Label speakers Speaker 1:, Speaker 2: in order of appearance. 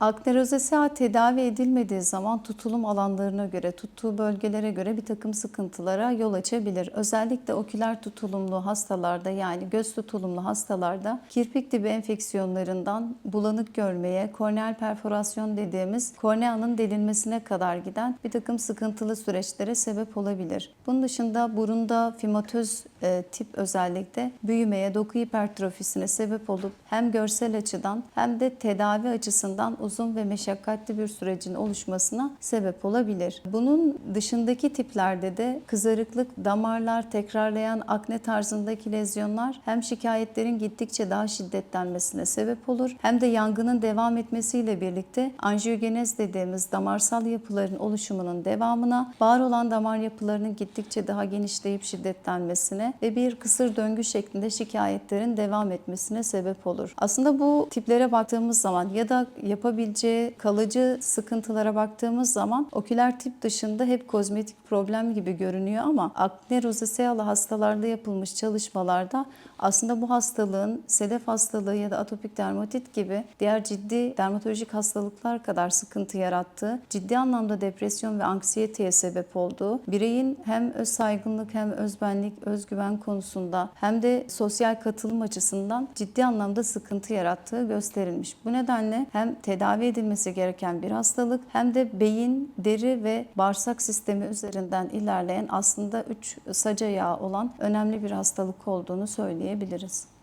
Speaker 1: Akne rozesea tedavi edilmediği zaman tutulum alanlarına göre, tuttuğu bölgelere göre bir takım sıkıntılara yol açabilir. Özellikle oküler tutulumlu hastalarda yani göz tutulumlu hastalarda kirpik dibi enfeksiyonlarından bulanık görmeye, korneal perforasyon dediğimiz korneanın delinmesine kadar giden bir takım sıkıntılı süreçlere sebep olabilir. Bunun dışında burunda fimatöz e, tip özellikle büyümeye, doku hipertrofisine sebep olup hem görsel açıdan hem de tedavi açısından uzun ve meşakkatli bir sürecin oluşmasına sebep olabilir. Bunun dışındaki tiplerde de kızarıklık, damarlar, tekrarlayan akne tarzındaki lezyonlar hem şikayetlerin gittikçe daha şiddetlenmesine sebep olur hem de yangının devam etmesiyle birlikte anjiyogenez dediğimiz damarsal yapıların oluşumunun devamına, var olan damar yapılarının gittikçe daha genişleyip şiddetlenmesine ve bir kısır döngü şeklinde şikayetlerin devam etmesine sebep olur. Aslında bu tiplere baktığımız zaman ya da yapabileceği kalıcı sıkıntılara baktığımız zaman oküler tip dışında hep kozmetik problem gibi görünüyor ama akne rozesealı hastalarda yapılmış çalışmalarda aslında bu hastalığın sedef hastalığı ya da atopik dermatit gibi diğer ciddi dermatolojik hastalıklar kadar sıkıntı yarattığı, ciddi anlamda depresyon ve anksiyeteye sebep olduğu, bireyin hem öz saygınlık hem özbenlik, özgüven konusunda hem de sosyal katılım açısından ciddi anlamda sıkıntı yarattığı gösterilmiş. Bu nedenle hem tedavi edilmesi gereken bir hastalık hem de beyin, deri ve bağırsak sistemi üzerinden ilerleyen aslında üç saca yağı olan önemli bir hastalık olduğunu söyleyebiliriz.